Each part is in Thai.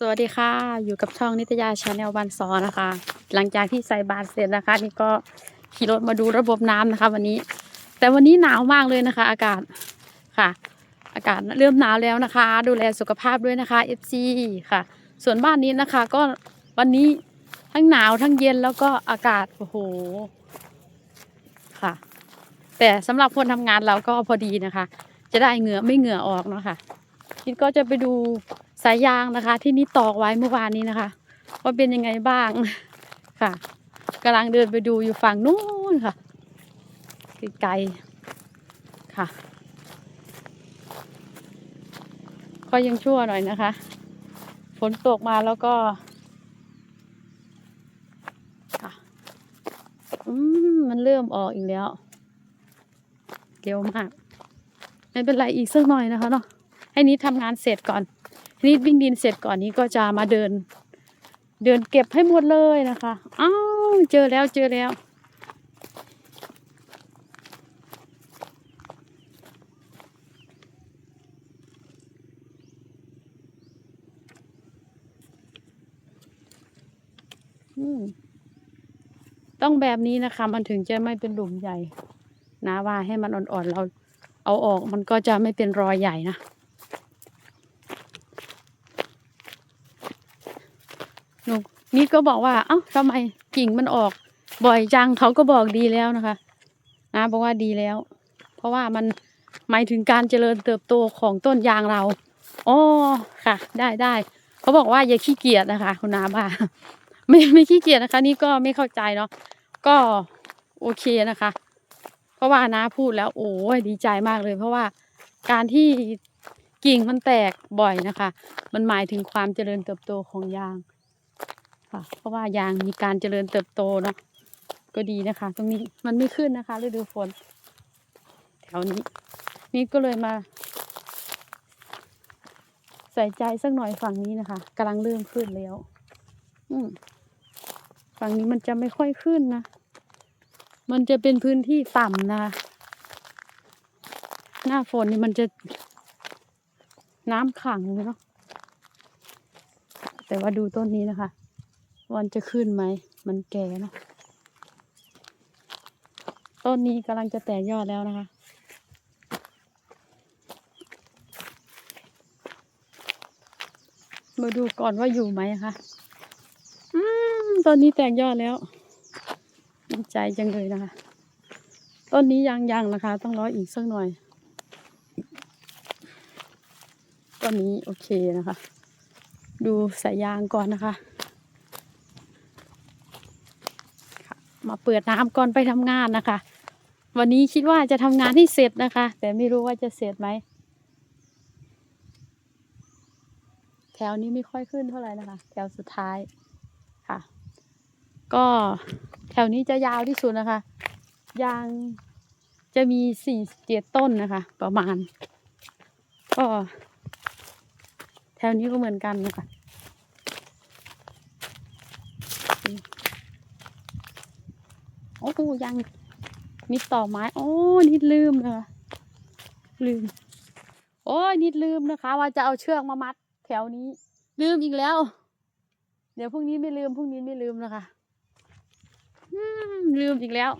สวัสดีค่ะ อยู่กับช่องนิตยาชาแนลวันซอนะคะ หลังจากที่ใส่บาตรเสร็จนะคะ นี่ก็ขี่รถมาดูระบบน้ำนะคะ วันนี้ แต่วันนี้หนาวมากเลยนะคะ อากาศค่ะ อากาศเริ่มหนาวแล้วนะคะ ดูแลสุขภาพด้วยนะคะ FC ค่ะ ส่วนบ้านนี้นะคะ ก็วันนี้ทั้งหนาวทั้งเย็นแล้วก็อากาศโอ้โหค่ะ แต่สำหรับคนทำงานเราก็พอดีนะคะ จะได้เหงื่อไม่เหงื่อออกเนาะค่ะคิดก็จะไปดู สายยางนะคะ ที่นี่ตอกไว้เมื่อวานนี้นะคะ ว่าเป็นยังไงบ้างค่ะกำลังเดินไปดูอยู่ฝั่งนู้นค่ะไกลๆค่ะ ก็ยังชั่วหน่อยนะคะ ฝนตกมาแล้วก็ค่ะอืมมันเริ่มออกอีกแล้วเร็วมากไม่เป็นไรอีกสักหน่อยนะคะเนาะให้นี้ทำงานเสร็จก่อน นี้วิ่งดินเสร็จก่อนนี้ก็จะมาเดิน เดินเก็บให้หมดเลยนะคะอ้าวเจอแล้วเจอแล้ว ต้องแบบนี้นะคะ มันถึงจะไม่เป็นหลุมใหญ่นะว่าให้มันอ่อนๆเราเอาออกมันก็จะไม่เป็นรอยใหญ่นะ หนูนิดก็บอกว่า เอ้าทำไมกิ่งมันออก บ่อยจังเขาก็บอกดีแล้วนะคะนะบอกว่าดีแล้ว เพราะว่ามันหมายถึงการเจริญเติบโตของต้นยางเราอ๋อค่ะ ได้ได้เขาบอกว่าอย่าขี้เกียจนะคะ คุณนาบ้าไม่ไม่ขี้เกียจนะคะ นี่ก็ไม่เข้าใจเนาะก็โอเคนะคะ เพราะว่าน้าพูดแล้ว โอ้ยดีใจมากเลย เพราะว่าการที่กิ่งมันแตกบ่อยนะคะ มันหมายถึงความเจริญเติบโตของยาง ค่ะ เพราะว่ายางมีการเจริญเติบโตเนาะก็ดีนะคะ ตรงนี้มันไม่ขึ้นนะคะฤดูฝนแถวนี้ นี่ก็เลยมา ใส่ใจสักหน่อยฝั่งนี้นะคะกำลังเริ่มขึ้นแล้ว อืมฝั่งนี้มันจะไม่ค่อยขึ้นนะ มันจะเป็นพื้นที่ต่ำนะคะหน้าฝนนี่มันจะน้ำขังเนาะแต่ว่าดูต้นนี้นะคะ วันจะขึ้นไหม มันแก่เนาะต้นนี้กำลังจะแตกยอดแล้วนะคะ มาดูก่อนว่าอยู่ไหมคะอืมต้นนี้แตกยอดแล้วดีใจจังเลยนะคะ ต้นนี้ยังยังนะคะ ต้องรออีกสักหน่อย ต้นนี้โอเคนะคะ ดูสายยางก่อนนะคะค่ะ มาเปิดน้ำก่อนไปทำงานนะคะ วันนี้คิดว่าจะทำงานให้เสร็จนะคะ แต่ไม่รู้ว่าจะเสร็จไหมแถวนี้ไม่ค่อยขึ้นเท่าไหร่นะคะ แถวสุดท้ายค่ะ ก็แถวนี้จะยาวที่สุดนะคะ ยางจะมีสี่เจ็ดต้นนะคะ ประมาณ ก็ แถวนี้ก็เหมือนกันนะคะ อ้โหยังนิดต่อไม้โอ้นิดลืมเลยลืม โอ้ยนิดลืมนะคะ ว่าจะเอาเชือกมามัด แถวนี้ ลืมอีกแล้ว เดี๋ยวพรุ่งนี้ไม่ลืมพรุ่งนี้ไม่ลืมนะคะลืมอีกแล้ว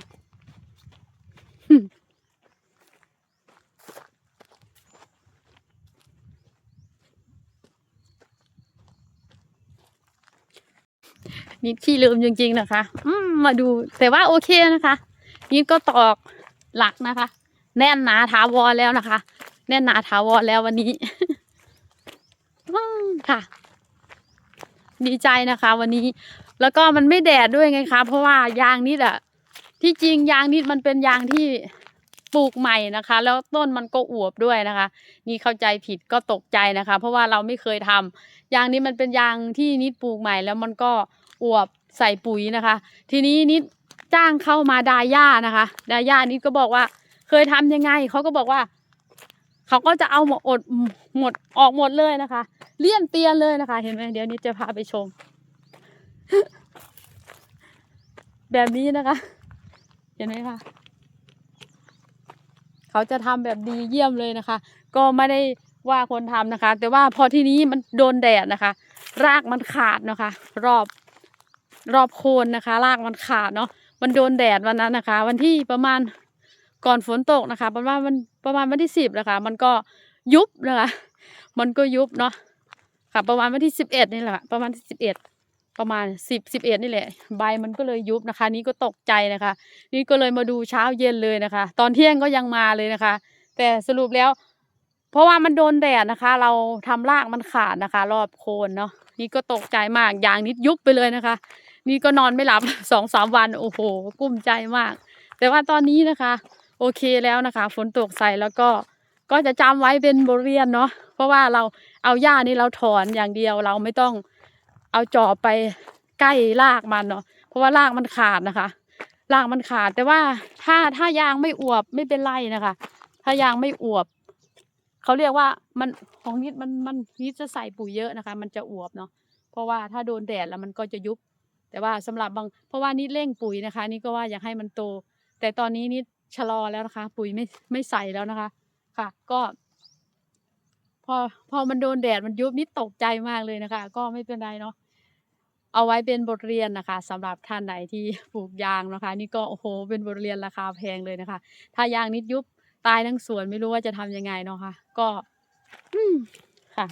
นิดขี้ลืมจริงๆนะคะ อืมมาดูแต่ว่าโอเคนะคะนิดก็ตอกหลักนะคะ แน่นหนาถาวรแล้วนะคะ แน่นหนาถาวรแล้ววันนี้ค่ะ ดีใจนะคะ วันนี้ แล้วก็มันไม่แดดด้วยไงคะ เพราะว่ายางนิดอะที่จริงยางนิดมันเป็นยางที่ปลูกใหม่นะคะ แล้วต้นมันก็อวบด้วยนะคะ นี่เข้าใจผิดก็ตกใจนะคะ เพราะว่าเราไม่เคยทำ ยางนี้มันเป็นยางที่นิดปลูกใหม่แล้วมันก็อวบใส่ปุ๋ยนะคะ ทีนี้นิดจ้างเข้ามาดาย่านะคะดาย่านิดก็บอกว่า เคยทำยังไงเขาก็บอกว่าเขาก็จะเอาหมดอดหมดออกหมดเลยนะคะ เลี่ยนเตียนเลยนะคะ เห็นไหมเดี๋ยวนิดจะพาไปชม แบบนี้นะคะ เห็นไหมคะเขาจะทำแบบดีเยี่ยมเลยนะคะ ก็ไม่ได้ ว่าคนทำนะคะ แต่ว่าพอที่นี้มันโดนแดดนะคะ รากมันขาดนะคะ รอบรอบโคนนะคะ รากมันขาดเนาะมันโดนแดดวันนั้นนะคะ วันที่ประมาณก่อนฝนตกนะคะประมาณวันประมาณวันที่สิบนะคะ มันก็ยุบนะคะ มันก็ยุบเนาะค่ะ ประมาณวันที่สิบเอ็ดนี่แหละประมาณสิบเอ็ดประมาณสิบสิบเอ็ดนี่แหละ ใบมันก็เลยยุบนะคะ นี่ก็ตกใจนะคะ นี่ก็เลยมาดูเช้าเย็นเลยนะคะ ตอนเที่ยงก็ยังมาเลยนะคะ แต่สรุปแล้ว เพราะว่ามันโดนแดดนะคะ เราทำรากมันขาดนะคะ รอบโคนเนาะนี่ก็ตกใจมากยางนิดยุบไปเลยนะคะ นี่ก็นอนไม่หลับสองสามวันโอ้โหกุ้มใจมาก แต่ว่าตอนนี้นะคะ โอเคแล้วนะคะ ฝนตกใส่แล้วก็ก็จะจำไว้เป็นบทเรียนเนาะเพราะว่าเราเอาหญ้านี่เราถอนอย่างเดียวเราไม่ต้องเอาจอบไปใกล้รากมันเนาะเพราะว่ารากมันขาดนะคะรากมันขาดแต่ว่าถ้าถ้ายางไม่อวบไม่เป็นไรนะคะ ถ้ายางไม่อวบ เขาเรียกว่ามันของนิดมันมันนิดจะใส่ปุ๋ยเยอะนะคะ มันจะอวบเนาะเพราะว่าถ้าโดนแดดแล้วมันก็จะยุบ แต่ว่าสำหรับบางเพราะว่านิดเร่งปุ๋ยนะคะ นี่ก็ว่าอยากให้มันโต แต่ตอนนี้นิดชะลอแล้วนะคะ ปุ๋ยไม่ไม่ใส่แล้วนะคะ ค่ะ ก็ พอพอมันโดนแดดมันยุบนิดตกใจมากเลยนะคะ ก็ไม่เป็นไรเนาะเอาไว้เป็นบทเรียนนะคะสำหรับท่านไหนที่ปลูกยางนะคะ นี่ก็โอ้โหเป็นบทเรียนราคาแพงเลยนะคะ ถ้ายางนิดยุบ ตายทั้งสวนไม่รู้ว่าจะทำยังไงเนาะค่ะ ก็ อืมค่ะ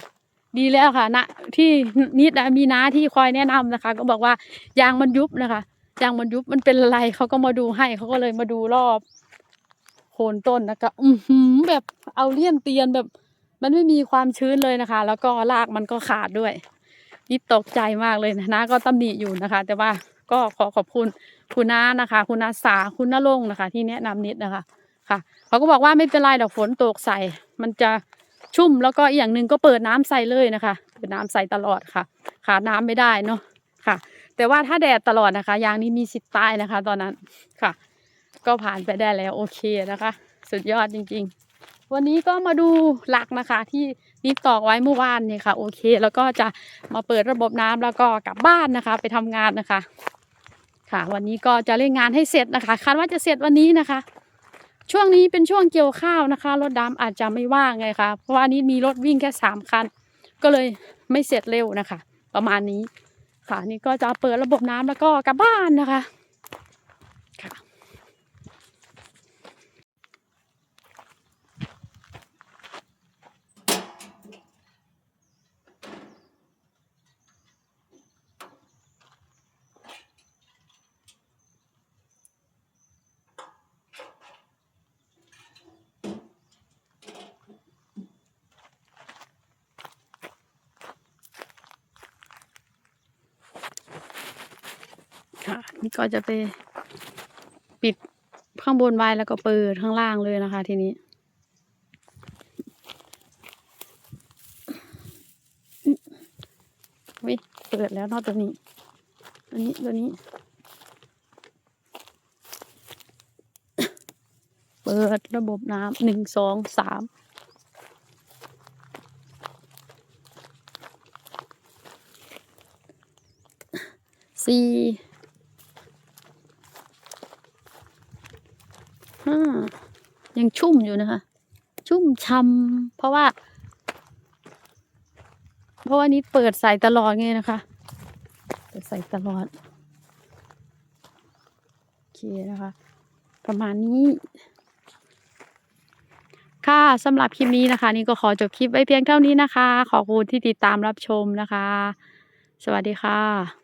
ดีแล้วค่ะนะที่นิดอะมีน้าที่คอยแนะนำนะคะ ก็บอกว่ายางมันยุบนะคะยางมันยุบมันเป็นอะไรเขาก็มาดูให้เขาก็เลยมาดูรอบโคนต้นนะคะอือหือแบบเอาเลี่ยนเตียนแบบ มันไม่มีความชื้นเลยนะคะ แล้วก็รากมันก็ขาดด้วยนี่ตกใจมากเลยนะน้าก็ตำหนิอยู่นะคะ แต่ว่าก็ขอขอบคุณคุณน้านะคะ คุณนาสาคุณน้าลงนะคะ ที่แนะนำนิดนะคะ ค่ะ เขาก็บอกว่าไม่เป็นไรดอกฝนตกใส่ มันจะชุ่มแล้วก็อีกอย่างหนึ่งก็เปิดน้ำใส่เลยนะคะเปิดน้ำใส่ตลอดค่ะ ขาดน้ำไม่ได้เนาะค่ะ แต่ว่าถ้าแดดตลอดนะคะยางนี้มีสิทธิ์ตายนะคะ ตอนนั้นค่ะ ก็ผ่านไปได้แล้วโอเคนะคะ สุดยอดจริง ๆ วันนี้ก็มาดูหลักนะคะ ที่นิดตอกไว้เมื่อวานเนี่ยค่ะโอเค แล้วก็จะมาเปิดระบบน้ำแล้วก็กลับบ้านนะคะ ไปทำงานนะคะ ค่ะ วันนี้ก็จะเร่งงานให้เสร็จนะคะคาดว่าจะเสร็จวันนี้นะคะ ช่วงนี้เป็นช่วงเกี่ยวข้าวนะคะ รถดำอาจจะไม่ว่างไงคะเพราะว่านี้มีรถวิ่งแค่สามคัน ก็เลยไม่เสร็จเร็วนะคะ ประมาณนี้ค่ะนี่ก็จะเปิดระบบน้ำแล้วก็กลับบ้านนะคะ ค่ะนี่ก็จะไปปิดข้างบนไว้แล้วก็เปิดข้างล่างเลยนะคะ ทีนี้วิเปิดแล้วนอกตัวนี้ ตัวนี้ตัวนี้ เปิดระบบน้ำหนึ่งสองสามสี่ห้า ยังชุ่มอยู่นะคะ ชุ่มช่ำเพราะว่า เพราะว่านี้เปิดใส่ตลอดไงนะคะ เปิดใส่ตลอด โอเคนะคะ ประมาณนี้ ค่ะสำหรับคลิปนี้นะคะ นี่ก็ขอจบคลิปไว้เพียงเท่านี้นะคะ ขอบคุณที่ติดตามรับชมนะคะ สวัสดีค่ะ